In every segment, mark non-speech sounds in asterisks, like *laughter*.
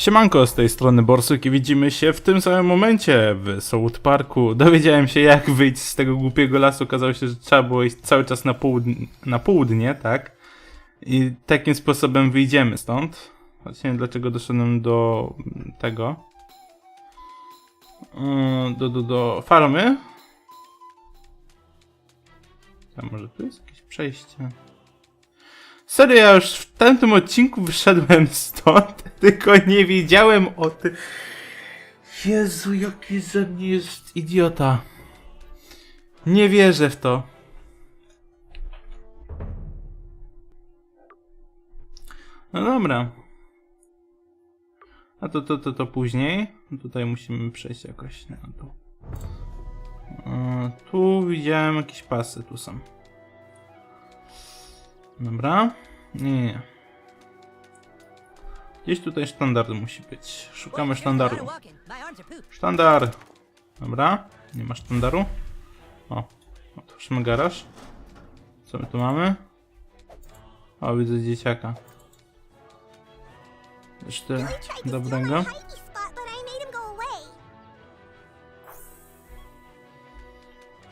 Siemanko, z tej strony Borsuk i widzimy się w tym samym momencie w South Parku. Dowiedziałem się jak wyjść z tego głupiego lasu, okazało się, że trzeba było iść cały czas na, połudn- na południe, tak? I takim sposobem wyjdziemy stąd. Choć nie wiem dlaczego doszedłem do tego. Yy, Do, do, do farmy. A może tu jest jakieś przejście? Serio, ja już w tamtym odcinku wyszedłem stąd, *laughs* tylko nie wiedziałem o tym. Jezu, jaki ze mnie jest idiota. Nie wierzę w to. No dobra. A to, to, to, to później. Tutaj musimy przejść jakoś na dół. Tu widziałem jakieś pasy, tu są. Dobra. Nie, nie, nie. Gdzieś tutaj sztandar musi być. Szukamy sztandaru. Sztandar! Dobra. Nie ma sztandaru. O. Otwórzmy garaż. Co my tu mamy? O, widzę dzieciaka. Jeszcze dobrego.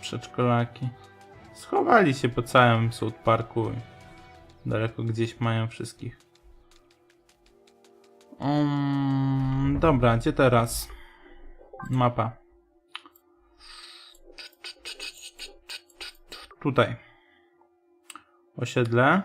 Przedszkolaki. Schowali się po całym South Parku. Daleko gdzieś mają wszystkich. Um, dobra, gdzie teraz? Mapa. Tutaj. Osiedle.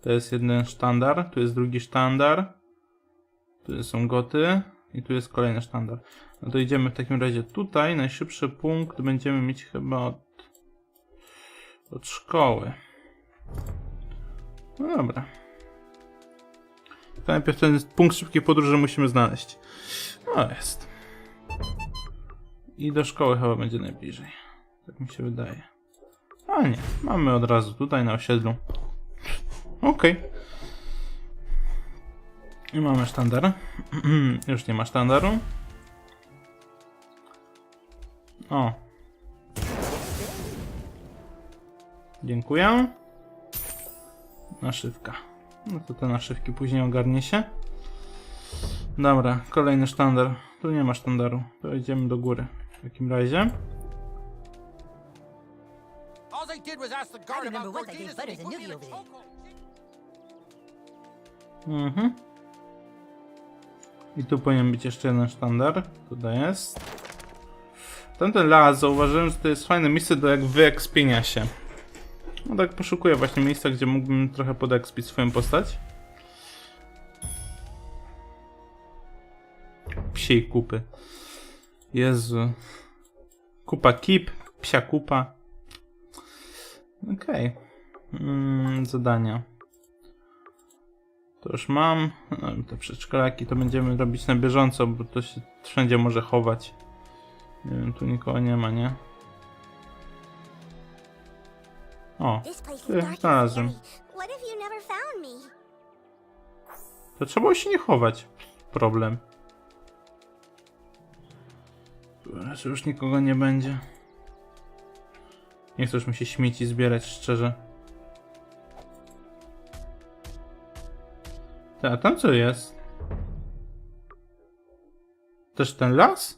To jest jeden sztandar, tu jest drugi sztandar. Tu są goty i tu jest kolejny sztandar. No to idziemy w takim razie tutaj. Najszybszy punkt będziemy mieć chyba od, od szkoły. No dobra. To najpierw ten punkt szybkiej podróży musimy znaleźć. No jest. I do szkoły chyba będzie najbliżej. Tak mi się wydaje. A nie, mamy od razu tutaj na osiedlu. Okej. I mamy sztandar. *clears throat* Już nie ma sztandaru. O. Dziękuję. Naszywka. No to te naszywki później ogarnie się. Dobra, kolejny sztandar. Tu nie ma sztandaru. To idziemy do góry. W takim razie. Mhm. I tu powinien być jeszcze jeden sztandar. Tutaj jest. Tamten las zauważyłem, że to jest fajne miejsce do jak wyekspienia się. No tak poszukuję właśnie miejsca, gdzie mógłbym trochę podekspić swoją postać. Psiej kupy. Jezu. Kupa kip, psia kupa. Okej. Mm, zadania. To już mam. No, te przedszkolaki to będziemy robić na bieżąco, bo to się wszędzie może chować. Nie wiem, tu nikogo nie ma, nie? O, Ty, and znalazłem. to trzeba się nie chować. Problem. Tu raczej już nikogo nie będzie. Nie chcę już mi się śmieci zbierać, szczerze. Ta, a tam co jest? Też ten las?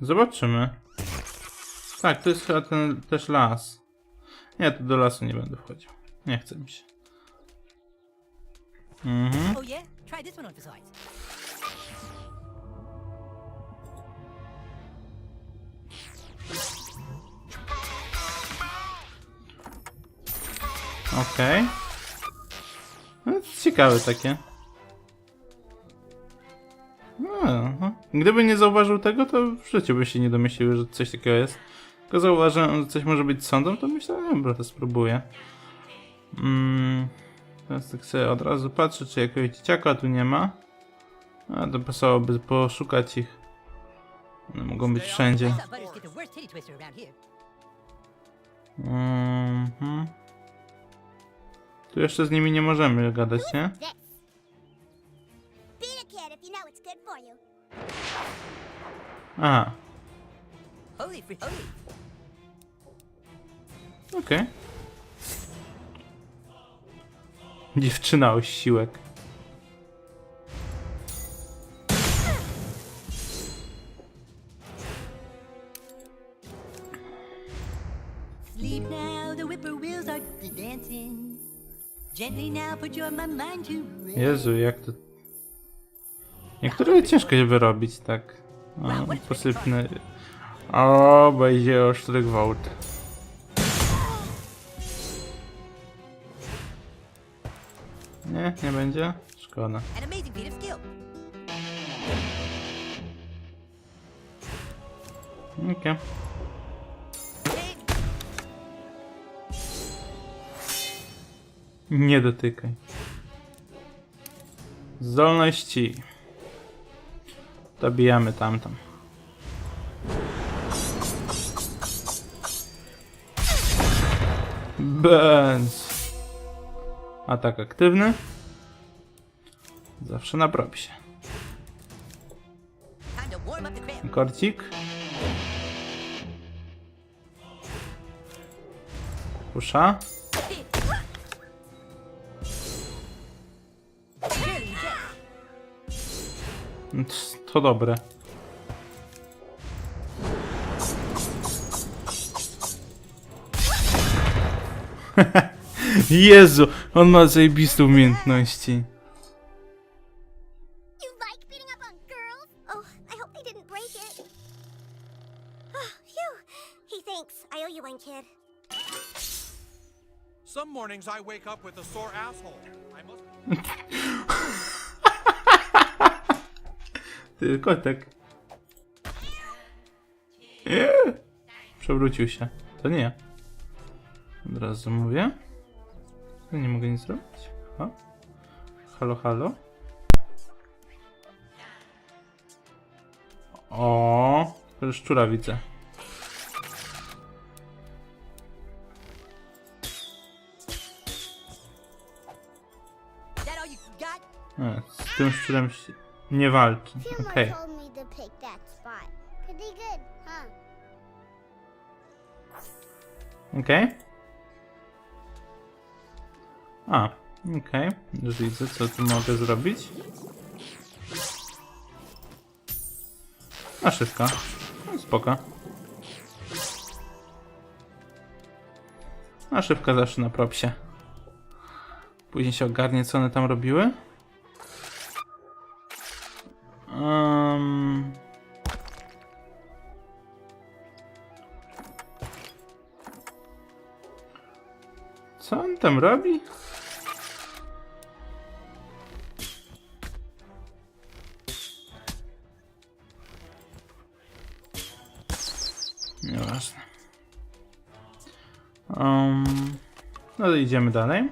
Zobaczymy. Tak, to jest chyba ten też las. Nie, to do lasu nie będę wchodził. Nie chce mi się. Mhm. Oh. Okej. No, ciekawe takie. Gdyby nie zauważył tego, to w życiu by się nie domyślił, że coś takiego jest. Tylko zauważyłem, że coś może być sądą, to myślałem, że spróbuję. Mm, teraz tak sobie od razu patrzę, czy jakiegoś dzieciaka tu nie ma. A to pasowałoby poszukać ich. One mogą być wszędzie. Mhm. Tu jeszcze z nimi nie możemy gadać, nie? Put your my mind to rest. Jezu, jak to... Niektóre ciężko się wyrobić, tak. Posypny... O, będzie ostry gwałt. Nie, nie będzie? Szkoda. Okej. Hey, Nie dotykaj. Zdolności. Dobijamy tamtą. Benz. Atak aktywny. Zawsze na propsie. Korcik. Kusza. To dobre. *laughs* Jezu, on ma zajebiste umiejętności. You like beating up on girls? Oh, I hope they didn't break it. Oh, phew. He thinks. I owe you one, kid. Some mornings I wake up with a sore asshole. I must. *laughs* Ty, kotek. Nie. Przewrócił się. To nie ja. Od razu mówię. Ja nie mogę nic zrobić. O. Halo, halo. O, szczura widzę. Z tym szczurem się nie walczy. Okej. told me to pick that spot. Pretty good, huh? Okej. A, okej. Już widzę, co tu mogę zrobić. A szybka. No, spoko. A szybka zawsze na propsie. Później się ogarnie, co one tam robiły. Um... Co on tam robi? Nieważne. Um, no to idziemy dalej.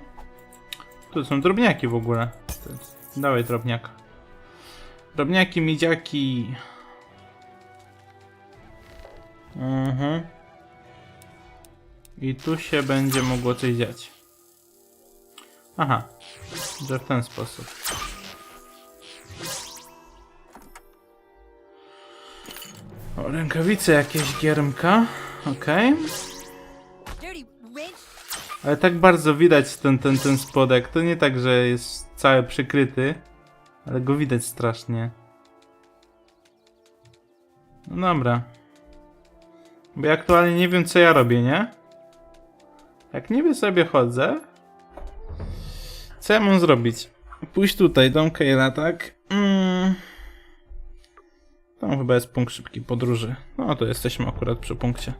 Tu są drobniaki w ogóle. Dawaj drobniaka. Drobniaki, midziaki. Mhm. I tu się będzie mogło coś dziać. Aha, że w ten sposób. O, rękawice jakieś giermka. Okej. Wrench? Ale tak bardzo widać ten, ten, ten spodek. To nie tak, że jest cały przykryty, ale go widać strasznie. No dobra. Bo ja aktualnie nie wiem, co ja robię, nie? Jak niby sobie chodzę, co ja mam zrobić? Pójść tutaj, dom Kayla, tak? Mm. Tam chyba jest punkt szybkiej podróży. No to jesteśmy akurat przy punkcie.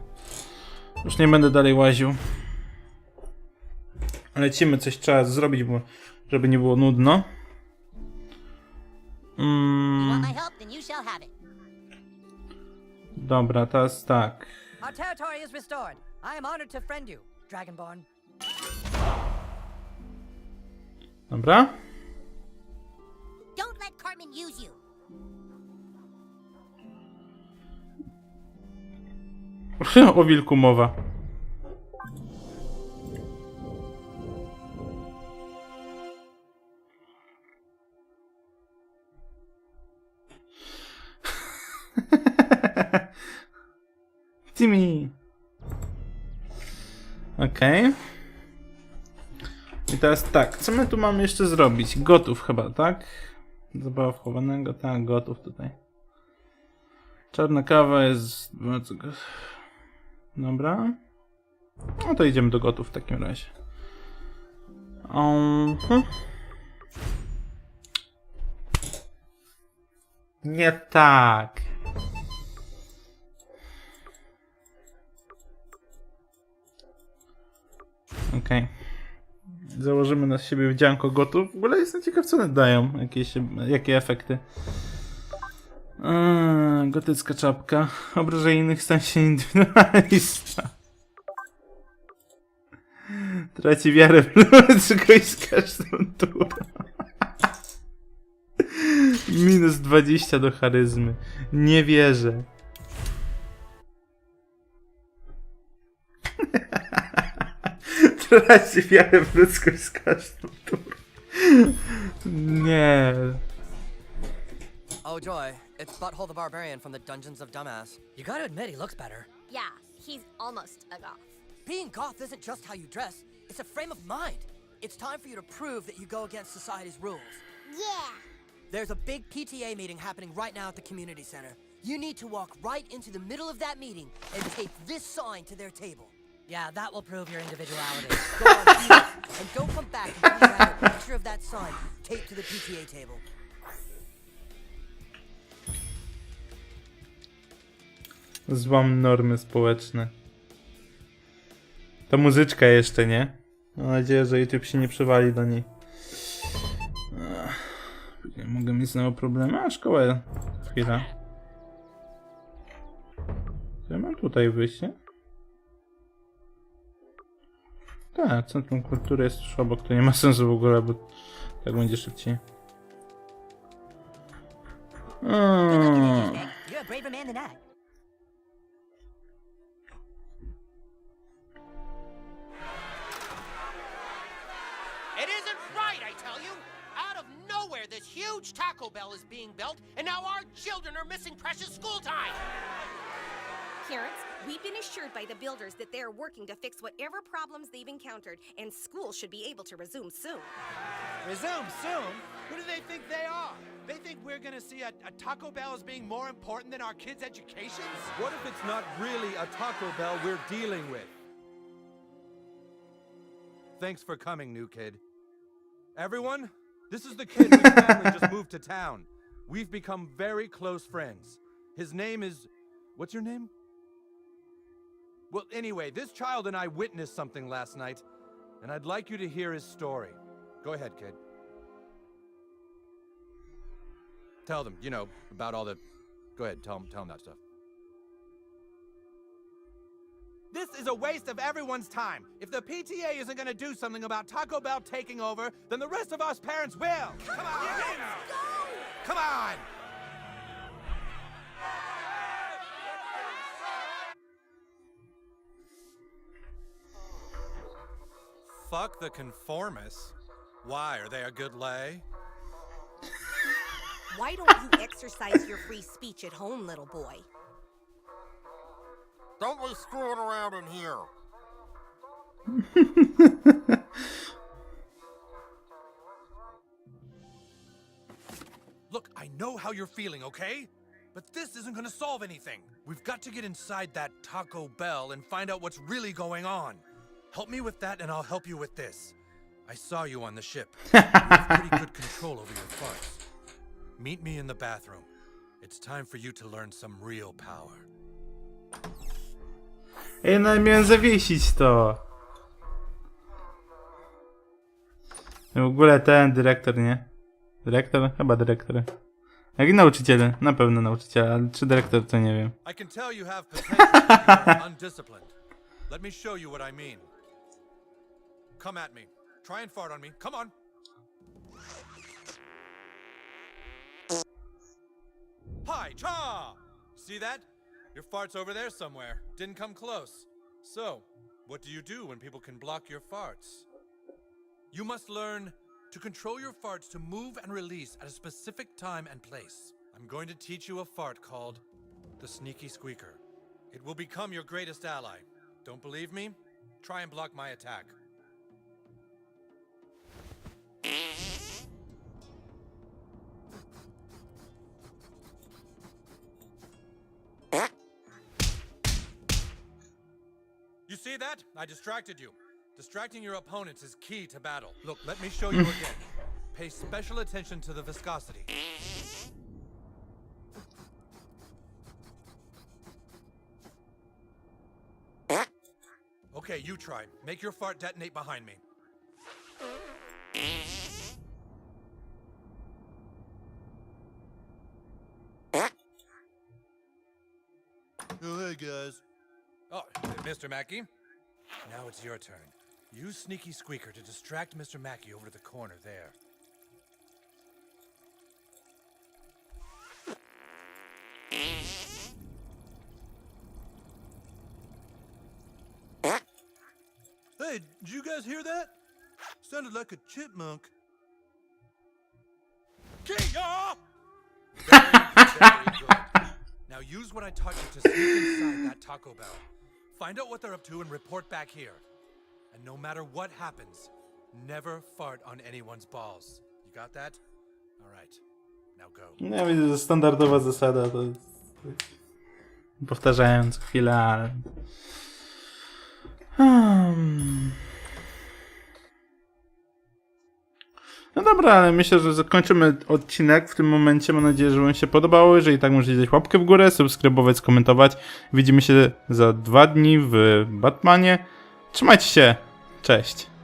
Już nie będę dalej łaził. Lecimy, coś trzeba zrobić, bo żeby nie było nudno. It. dobra, teraz tak. Our territory is restored. I am honored to friend you, Dragonborn. Dobra. Don't let Cartman use you. *laughs* o wilku mowa. Timmy. Okej. I teraz tak, co my tu mamy jeszcze zrobić? Gotów chyba, tak? Zabawa wchowanego, tak, gotów tutaj. Czarna kawa jest bardzo... Dobra. No to idziemy do gotów w takim razie. Mhm. Nie tak. Okej. Założymy na siebie wdzianko gotów. W ogóle jestem ciekaw, co one dają. Jakieś, jakie efekty. Eee, gotycka czapka. Obrażenie innych stan się indywidualista. Traci wiarę w ludzkość z każdą turą. Minus 20 do charyzmy. Nie wierzę. Traci wiarę w ludzkość z każdą turą. Nie. Oh joy, it's Butthole the Barbarian from the Dungeons of Dumbass. You gotta admit, he looks better. Yeah, he's almost a goth. Being goth isn't just how you dress, it's a frame of mind. It's time for you to prove that you go against society's rules. Yeah. There's a big PTA meeting happening right now at the community center. You need to walk right into the middle of that meeting and tape this sign to their table. Yeah, that will prove your individuality. *laughs* Go on, do it, and don't come back until you have a picture of that sign taped to the PTA table. Złam normy społeczne. Ta muzyczka jeszcze, nie? Mam nadzieję, że YouTube się nie przywali do niej. Później mogę mieć znowu problemy. A, szkołę. Chwila. Co ja mam tutaj wyjście? Tak, Centrum Kultury jest już obok, to nie ma sensu w ogóle, bo tak będzie szybciej. Mm. This huge Taco Bell is being built, and now our children are missing precious school time! Parents, we've been assured by the builders that they're working to fix whatever problems they've encountered, and school should be able to resume soon. Resume soon? Who do they think they are? They think we're gonna see a, a Taco Bell as being more important than our kids' educations? What if it's not really a Taco Bell we're dealing with? Thanks for coming, new kid. Everyone, this is the kid whose family just moved to town. We've become very close friends. His name is. What's your name? Well, anyway, this child and I witnessed something last night, and I'd like you to hear his story. Go ahead, kid. Tell them, you know, about all the. Go ahead, tell them, tell them that stuff. This is a waste of everyone's time. If the PTA isn't gonna do something about Taco Bell taking over, then the rest of us parents will. Come on! Come on! Fuck the conformists. Why? Are they a good lay? Why don't you exercise your free speech at home, little boy? Don't be screwing around in here! *laughs* Look, I know how you're feeling, okay? But this isn't gonna solve anything. We've got to get inside that Taco Bell and find out what's really going on. Help me with that, and I'll help you with this. I saw you on the ship. *laughs* you have pretty good control over your farts. Meet me in the bathroom. It's time for you to learn some real power. Ej, no miałem zawiesić to. W ogóle ten dyrektor, nie? Dyrektor? Chyba dyrektor. Jak i nauczyciele, na pewno nauczyciele, ale czy dyrektor to nie wiem. I can tell you have potential, but you're *laughs* undisciplined. Let me show you what I mean. Come at me. Try and fart on me. Come on. Hi, cha! See that? Your fart's over there somewhere. Didn't come close. So, what do you do when people can block your farts? You must learn to control your farts to move and release at a specific time and place. I'm going to teach you a fart called the Sneaky Squeaker. It will become your greatest ally. Don't believe me? Try and block my attack. See that? I distracted you. Distracting your opponents is key to battle. Look, let me show you again. Pay special attention to the viscosity. Okay, you try. Make your fart detonate behind me. Oh, hey, guys. Oh, Mr. Mackey. Now it's your turn. Use Sneaky Squeaker to distract Mr. Mackey over to the corner there. Hey, did you guys hear that? Sounded like a chipmunk. Kia! *laughs* Now use what I taught you to sneak inside that Taco Bell. Find out what they're up to and report back here. And no matter what happens, never fart on anyone's balls. You got that? All right. Now go. Ja widzę, że standardowa zasada to jest... Powtarzałem co chwilę, ale... Hmm. Dobra, ale myślę, że zakończymy odcinek w tym momencie. Mam nadzieję, że Wam się podobało. Jeżeli tak, możecie dać łapkę w górę, subskrybować, skomentować. Widzimy się za dwa dni w Batmanie. Trzymajcie się. Cześć.